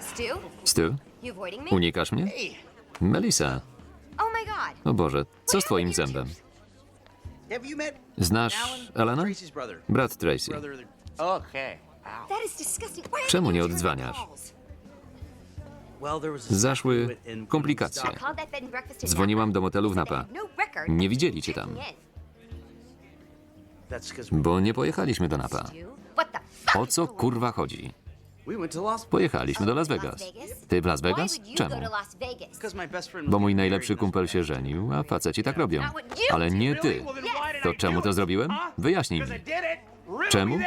Stu, Stu, you avoiding me? unikasz mnie? Melissa, Oh my god. o Boże, co z twoim zębem? Have you met Znasz Alana? Tracy's brother? Brat Tracy. Brother. of the- Okay. Wow. That is disgusting. Why are Czemu nie returning odzwaniasz? calls? Well, there was a Zaszły komplikacje. stuff. Called that bed and breakfast in Dzwoniłam do motelu w Napa. no record Nie widzieli cię tam. checking in. That's 'cause Bo nie pojechaliśmy do Napa. Stu, what the fuck O is co going on? kurwa chodzi? Pojechaliśmy do Las Vegas. Ty w Las Vegas? Czemu? Bo mój najlepszy kumpel się żenił, a faceci tak robią. Ale nie ty. To czemu to zrobiłem? Wyjaśnij mi. Czemu?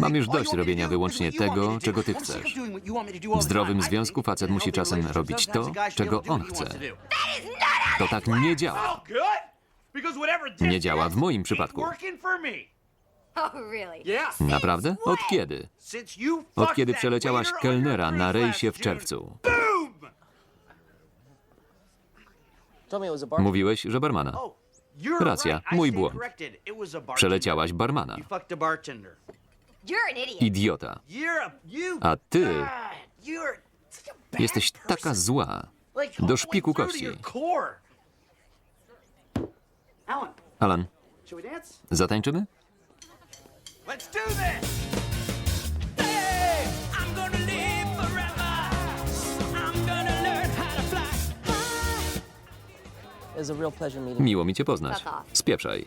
Mam już dość robienia wyłącznie tego, czego ty chcesz. W zdrowym związku facet musi czasem robić to, czego on chce. to tak nie działa. Nie działa w moim przypadku. Naprawdę? Od kiedy? Od kiedy przeleciałaś kelnera na rejsie w czerwcu. Mówiłeś, że barmana. Oh, Racja, mój błąd. Przeleciałaś barmana. Idiota. A ty jesteś taka zła. Do szpiku kości. Alan, zatańczymy? Let's do this! Hey, I'm gonna live forever. I'm gonna learn how to fly. It was a real pleasure meeting. Miło mi cię poznać. Fuck off. Spieprzaj.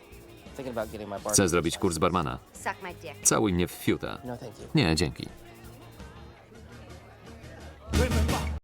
Thinking about getting my bar. Chcę zrobić kurs barmana. Suck my dick. Całuj mnie w fiuta. No, thank you. Nie, dzięki.